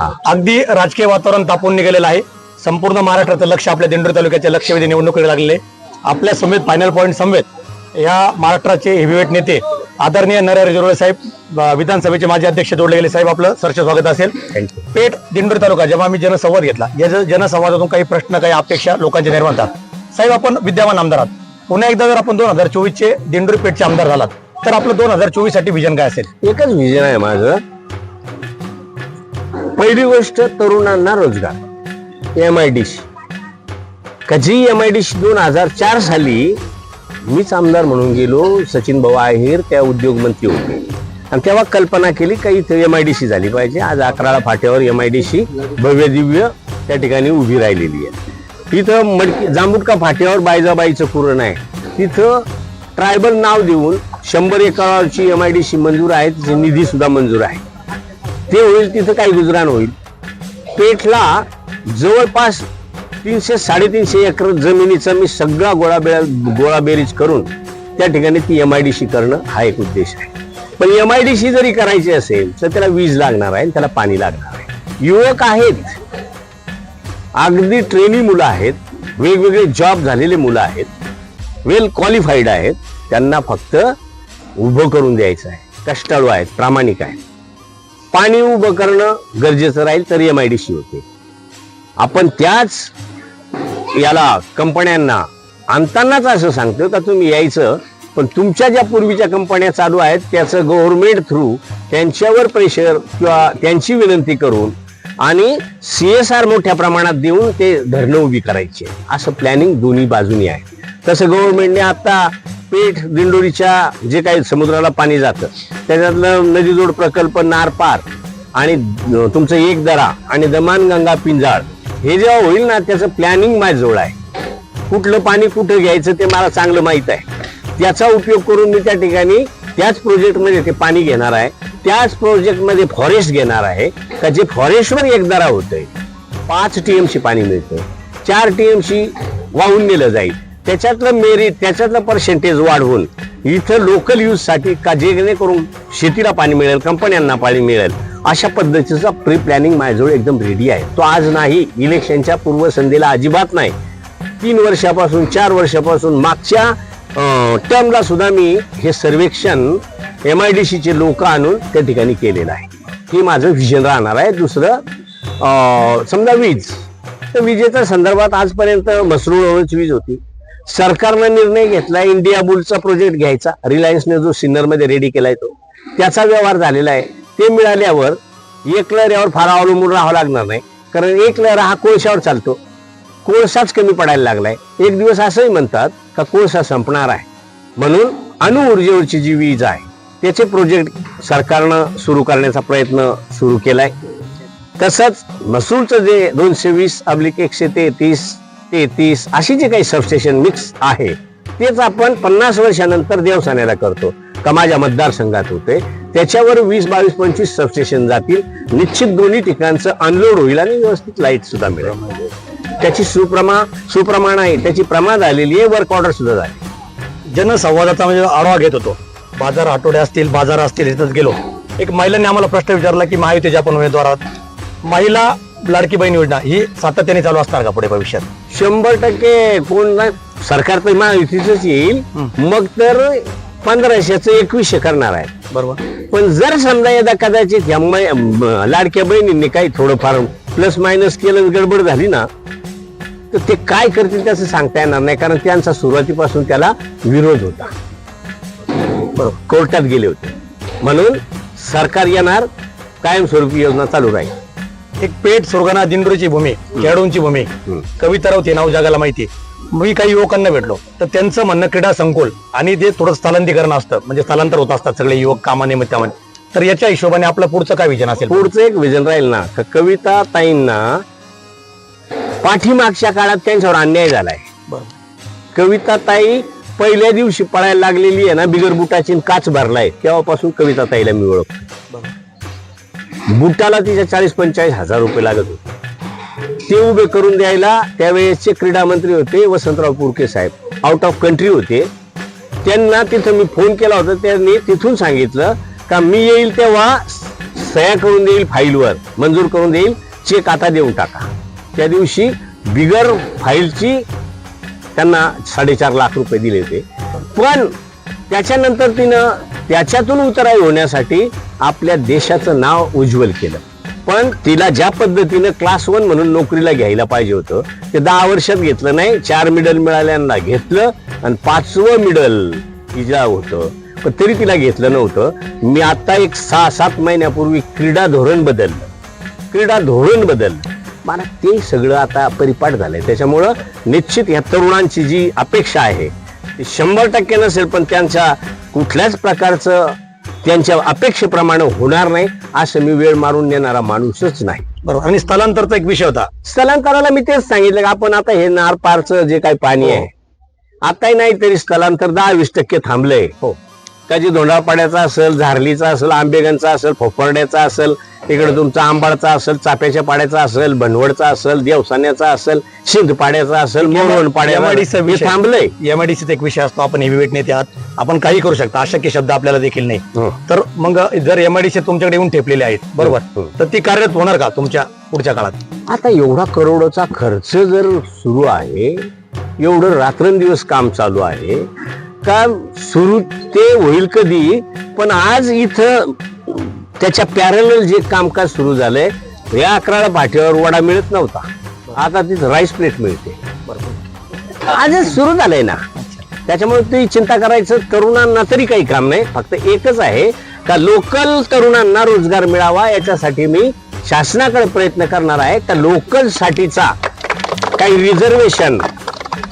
अगदी राजकीय वातावरण तापून निघालेलं आहे. संपूर्ण महाराष्ट्राचं लक्ष आपल्या दिंडोरी तालुक्याच्या लक्षवेधी निवडणुकीकडे लागलेले. आपल्या समेत फायनल पॉईंट समेत या महाराष्ट्राचे हेवीवेट नेते आदरणीय नरहरी जोरळे साहेब विधानसभेचे माजी अध्यक्ष जोडले गेले साहेब आपलं सरचे स्वागत असेल. पेठ दिंडोरी तालुका जेव्हा आम्ही जनसंवाद घेतला या जनसंवादातून काही प्रश्न काही अपेक्षा लोकांचे निर्माण होतात साहेब आपण विद्यमान आमदार आहात. पुन्हा एकदा जर आपण दोन हजार चोवीस चे दिंडोरी पेठचे आमदार झालात तर आपलं दोन हजार चोवीससाठी विजन काय असेल? एकच विजन आहे माझं. पहिली गोष्ट तरुणांना रोजगार. एम आय डी कधी एम आय डी सी दोन हजार चार साली मीच आमदार म्हणून गेलो सचिन भाऊ आहेर त्या उद्योगमंत्री होते. आणि तेव्हा कल्पना केली काही एम आय डी सी झाली पाहिजे. आज अकराळा फाट्यावर एम आय डी सी भव्य दिव्य त्या ठिकाणी उभी राहिलेली आहे. तिथं मडकी जांबुटका फाट्यावर बायजाबाईचं कुरण आहे तिथं ट्रायबल नाव देऊन शंभर एकराची एम आय डी सी मंजूर आहे तिचे निधी सुद्धा मंजूर आहे ते होईल तिथं काही गुजराण होईल. पेठला जवळपास तीनशे साडेतीनशे एकर जमिनीचा मी सगळा गोळाबेळा गोळाबेरीज करून त्या ठिकाणी ती एम आय डी सी करणं हा एक उद्देश आहे. पण एम आय डी सी जरी करायची असेल तर त्याला वीज लागणार आहे त्याला पाणी लागणार आहे. युवक आहेत. अगदी ट्रेनी मुलं आहेत. वेगवेगळे जॉब झालेले मुलं आहेत. वेल क्वालिफाईड आहेत. त्यांना फक्त उभं करून द्यायचं आहे. कष्टाळू आहेत. प्रामाणिक आहेत. पाणी उभं करणं गरजेचं राहील तर एम आय डी सी होते. आपण त्याच याला कंपन्यांना आणतानाच असं सांगतो का तुम्ही यायचं पण तुमच्या ज्या पूर्वीच्या कंपन्या चालू आहेत त्याचं गव्हर्नमेंट थ्रू त्यांच्यावर प्रेशर किंवा त्यांची विनंती करून आणि सी एस आर मोठ्या प्रमाणात देऊन ते धरणं उभी करायची असं प्लॅनिंग दोन्ही बाजूनी आहे. तसं गव्हर्नमेंटने आता पेठ दिंडोरीच्या जे काही समुद्राला पाणी जातं त्याच्यातलं नदीजोड प्रकल्प नारपार आणि तुमचं एक दरा आणि दमानगंगा पिंजाळ हे जेव्हा होईल ना त्याचं प्लॅनिंग माझ्याजवळ आहे. कुठलं पाणी कुठं घ्यायचं ते मला चांगलं माहीत आहे. त्याचा उपयोग करून मी त्या ठिकाणी त्याच प्रोजेक्टमध्ये ते पाणी घेणार आहे. त्याच प्रोजेक्टमध्ये फॉरेस्ट घेणार आहे. का जे फॉरेस्टवर एक दरा होतंय. पाच टी टीएमसी पाणी मिळतं. चार टी टीएमसी वाहून नेलं जाईल. त्याच्यातलं मेरिट त्याच्यातलं पर्सेंटेज वाढवून इथं लोकल यूजसाठी का जेणेकरून शेतीला पाणी मिळेल कंपन्यांना पाणी मिळेल अशा पद्धतीचा प्री प्लॅनिंग माझ्याजवळ एकदम रेडी आहे. तो आज नाही इलेक्शनच्या पूर्वसंध्येला अजिबात नाही. तीन वर्षापासून चार वर्षापासून मागच्या टर्मला सुद्धा मी हे सर्वेक्षण एम आय डी सीचे लोक आणून त्या ठिकाणी केलेलं आहे. हे माझं व्हिजन राहणार आहे. दुसरं समजा वीज. तर विजेच्या संदर्भात आजपर्यंत मसरूळ वीज होती. सरकारनं निर्णय घेतला इंडिया बुलचा प्रोजेक्ट घ्यायचा. रिलायन्सने जो सिन्नरमध्ये रेडी केलाय तो. त्याचा व्यवहार झालेला आहे. ते मिळाल्यावर एक लहऱ्यावर फार अवलंबून राहावं लागणार नाही. कारण एक लहरा हा कोळशावर चालतो. कोळसाच कमी पडायला लागलाय. एक दिवस असंही म्हणतात का कोळसा संपणार आहे. म्हणून अणुऊर्जेवरची जी वीज आहे त्याचे प्रोजेक्ट सरकारनं सुरू करण्याचा प्रयत्न सुरू केलाय. तसंच मसूरचं जे दोनशे वीस अब्लिक एकशे तेहतीस तेहतीस अशी जे काही सबस्टेशन मिक्स आहे तेच आपण पन्नास वर्षानंतर देवसाण्याला करतो. का माझ्या मतदारसंघात होते त्याच्यावर वीस बावीस पंचवीस सबस्टेशन जातील. निश्चित दोन्ही ठिकाणचं अनलोड होईल आणि व्यवस्थित लाइट सुद्धा मिळेल. त्याची सुप्रमा सुप्रमाण आहे त्याची प्रमाण झालेली आहे वर्क ऑर्डर सुद्धा झाली. जनसंवादाचा म्हणजे आढावा घेत होतो. बाजार आठवडे असतील बाजार असतील इथंच गेलो. एक महिलांनी आम्हाला प्रश्न विचारला की महायुतीचे आपण उमेदवार आहात? महिला लाडकी बहीण योजना ही सातत्याने चालू असणार का पुढे भविष्यात? शंभर टक्के. कोण नाही सरकार तर महायुतीच येईल. मग तर पंधराशेच एकवीसशे करणार आहे. बरोबर. पण जर समजा यदा कदाचित या म- लाडक्या बहिणींनी काही थोडंफार प्लस मायनस केलं गडबड झाली ना तर ते काय करतील त्याचं सांगता येणार नाही कारण त्यांचा सुरुवातीपासून त्याला विरोध होता. बरोबर. कोर्टात गेले होते. म्हणून सरकार येणार कायमस्वरूपी योजना चालू राहील. एक पेठ सुरगाणा दिंडोरीची भूमी खेळाडूंची भूमी. कविता रावते नाव जगाला माहिती. मी काही युवकांना भेटलो. तर त्यांचं म्हणणं क्रीडा संकुल आणि ते थोडं स्थलांतरीकरण असतं. म्हणजे स्थलांतर होत असतात सगळे युवक कामानिमित्तामध्ये. तर याच्या हिशोबाने आपलं पुढचं काय विजन असेल? पुढचं एक विजन राहील ना. कविता ताईंना पाठीमागच्या काळात त्यांच्यावर अन्याय झालाय. कविता ताई पहिल्या दिवशी पळायला लागलेली आहे ना बिगर बुटाची काच भरलाय. तेव्हापासून कविता ताईला मी ओळखतो. बुटाला तिच्या चाळीस पंचेचाळीस हजार रुपये लागत होते. ते उभे करून द्यायला त्यावेळेसचे क्रीडा मंत्री होते वसंतराव पुरके साहेब. आउट ऑफ कंट्री होते. त्यांना तिथं मी फोन केला होता. त्यांनी तिथून सांगितलं का मी येईल तेव्हा सह्या करून देईल फाईलवर. मंजूर करून देईल. चेक आता देऊन टाका. त्या दिवशी बिगर फाईलची त्यांना साडेचार लाख रुपये दिले होते. पण त्याच्यानंतर तिनं त्याच्यातून उतराई होण्यासाठी आपल्या देशाचं नाव उज्ज्वल केलं. पण तिला ज्या पद्धतीनं क्लास वन म्हणून नोकरीला घ्यायला पाहिजे होतं ते दहा वर्षात घेतलं नाही चार मिडल मिळाल्यांना घेतलं आणि पाचवं मिडल तिला होतं. पण तरी तिला घेतलं नव्हतं. मी आता एक सहा सात महिन्यापूर्वी क्रीडा धोरण बदललं. क्रीडा धोरण बदललं. मला ते सगळं आता परिपाठ झालंय. त्याच्यामुळं निश्चित या तरुणांची जी अपेक्षा आहे शंभर टक्के नसेल पण त्यांच्या कुठल्याच प्रकारचं त्यांच्या अपेक्षेप्रमाणे होणार नाही असं मी वेळ मारून नेणारा माणूसच नाही. बरोबर. आणि स्थलांतरचा एक विषय होता. स्थलांतराला मी तेच सांगितलं की आपण आता हे नार पारचं जे काही पाणी आहे आताही नाही तरी स्थलांतर दहा वीस टक्के थांबलंय. हो. का जे धोंडापाड्याचा असेल झारलीचा असेल आंबेगनचा असेल फोफर्ड्याचा असेल इकडे तुमचा आंबाडचा असेल चाप्याच्या पाड्याचा असेल भंडवडचा असेल देवसान्याचा असेल शिंदपाड्याचा असेल मोरवण पाड्याचा विषय. थांबलंय. एमआयडीसीचा एक विषय असतो आपण हेवीवेट नेते आहात. आपण काही करू शकता अशक्य शब्द आपल्याला देखील नाही. हं. तर मग जर एमआयडीसी तुमच्याकडे येऊन ठेपलेले आहेत बरोबर? हं. तर ती कार्यरत होणार का तुमच्या पुढच्या काळात? आता एवढा करोडोचा खर्च जर सुरू आहे एवढं रात्रंदिवस काम चालू आहे का सुरू ते होईल कधी? पण आज इथं त्याच्या पॅरल जे कामकाज सुरू झालंय या अकराला पाठीवर वडा मिळत नव्हता. आता तिथं राईस प्लेट मिळते. आजच सुरू झालंय ना. त्याच्यामुळे ती चिंता करायचं तरुणांना तरी काही काम नाही. फक्त एकच आहे का लोकल तरुणांना रोजगार मिळावा याच्यासाठी मी शासनाकडे प्रयत्न करणार आहे. का लोकल साठीचा काही रिझर्वेशन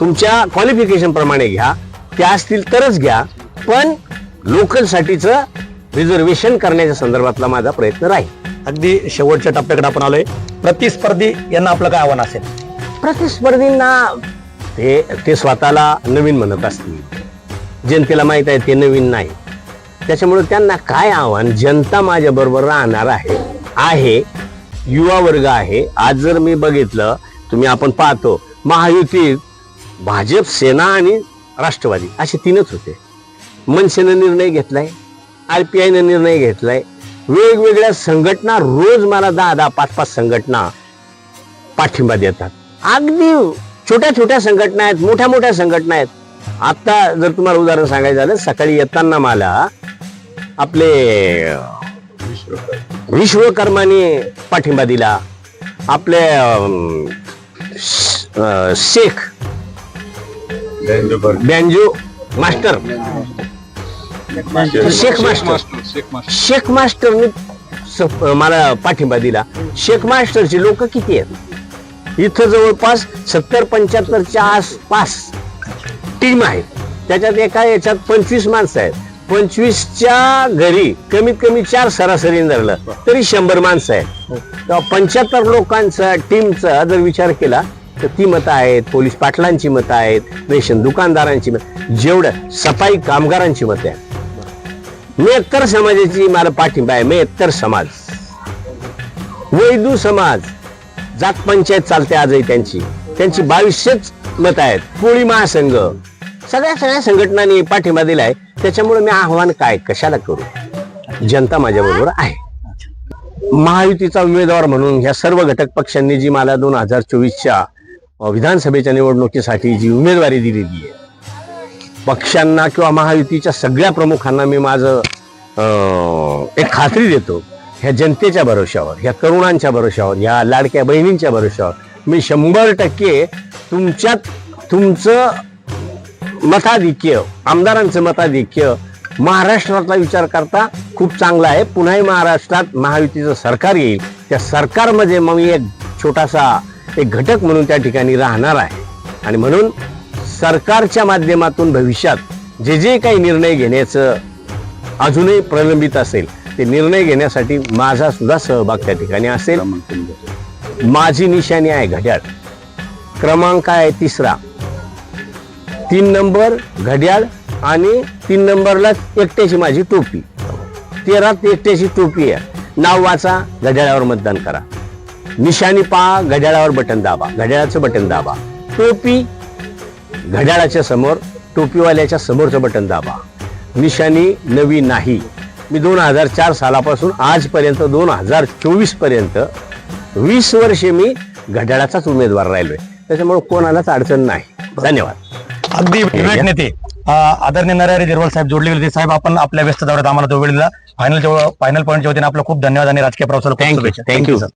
तुमच्या क्वालिफिकेशन प्रमाणे घ्या. त्या असतील तरच घ्या. पण लोकल साठीचं रिझर्वेशन करण्याच्या संदर्भातला माझा प्रयत्न राहील. अगदी शेवटच्या टप्प्याकडे आपण आलोय. प्रतिस्पर्धी यांना आपलं काय आव्हान असेल? प्रतिस्पर्धींना ते ते स्वतःला नवीन म्हणत असतील. जनतेला माहीत आहे ते नवीन नाही. त्याच्यामुळे त्यांना काय आव्हान? जनता माझ्या बरोबर राहणार आहे. आहे. युवा वर्ग आहे. आज जर मी बघितलं तुम्ही आपण पाहतो महायुतीत भाजप सेना आणि राष्ट्रवादी असे तीनच होते. मनसेनं निर्णय घेतलाय. आर पी आयनं निर्णय घेतलाय. वेगवेगळ्या संघटना रोज मला दहा दहा पाच पाच संघटना पाठिंबा देतात. अगदी छोट्या छोट्या संघटना आहेत मोठ्या मोठ्या संघटना आहेत. आता जर तुम्हाला उदाहरण सांगायचं झालं सकाळी येताना मला आपले विश्वकर्माने पाठिंबा दिला. आपले अं, श- अं, शेख मास्टर. शेख मास्टर. शेख मास्टरने स- मला पाठिंबा दिला. शेख मास्टरचे लोक किती आहेत? इथं जवळपास सत्तर पंच्याहत्तरच्या आसपास टीम आहेत. त्याच्यात एका याच्यात पंचवीस माणसं आहेत. पंचवीसच्या घरी कमीत कमी चार सरासरी धरलं तरी शंभर माणसं आहेत. तेव्हा पंच्याहत्तर लोकांचा टीमचा जर विचार केला तर ती मतं आहेत पोलीस पाटलांची मतं आहेत रेशन दुकानदारांची मतं जेवढं सफाई कामगारांची मतं आहेत. मेत्तर समाजाची मला पाठिंबा आहे. मेत्तर समाज. वैदू समाज जात पंचायत चालते आजही त्यांची. त्यांची बावीसशेच मत आहेत. कोळी महासंघ. सगळ्या सगळ्या संघटनांनी पाठिंबा दिलाय. त्याच्यामुळे मी आव्हान काय कशाला करू? जनता माझ्या बरोबर आहे. महायुतीचा उमेदवार म्हणून ह्या सर्व घटक पक्षांनी जी मला दोन हजार चोवीसच्या विधानसभेच्या निवडणुकीसाठी जी उमेदवारी दिलेली आहे पक्षांना किंवा महायुतीच्या सगळ्या प्रमुखांना मी माझं एक खात्री देतो. ह्या जनतेच्या भरोश्यावर ह्या तरुणांच्या भरोश्यावर ह्या लाडक्या बहिणींच्या भरोश्यावर मी शंभर टक्के तुमच्यात तुमचं मताधिक्य आमदारांचं मताधिक्य महाराष्ट्रातला विचार करता खूप चांगला आहे. पुन्हाही महाराष्ट्रात महायुतीचं सरकार येईल. त्या सरकारमध्ये मग मी एक छोटासा एक घटक म्हणून त्या ठिकाणी राहणार आहे. आणि म्हणून सरकारच्या माध्यमातून भविष्यात जे जे काही निर्णय घेण्याचं अजूनही प्रलंबित असेल ते निर्णय घेण्यासाठी माझा सुद्धा सहभाग त्या ठिकाणी असेल. माझी निशाणी आहे घड्याळ. क्रमांक आहे तिसरा. तीन नंबर घड्याळ आणि तीन नंबरला एकट्याची माझी टोपी. तेरात एकट्याची टोपी आहे. नाव वाचा घड्याळावर मतदान करा. निशाणी पहा घड्याळावर बटन दाबा. घड्याळाचं बटन दाबा. टोपी घड्याळाच्या समोर टोपीवाल्याच्या समोरचं बटन दाबा. निशाणी नवी नाही. मी दोन हजार चार सालापासून आजपर्यंत दोन हजार चोवीसपर्यंत वीस वर्षे मी घड्याळाचाच उमेदवार राहिलोय. त्याच्यामुळे कोणालाच अडचण नाही. धन्यवाद. अगदी विवेक नेते आदरणीय नरहरी जिरवल साहेब जोडले गेले होते. साहेब आपण आपल्या व्यस्त दौऱ्यात आम्हाला तो वेळ दिला. फायनल फायनल पॉईंटच्या वतीने आपलं खूप धन्यवाद आणि राजकीय प्रवासाला खूप Thank you.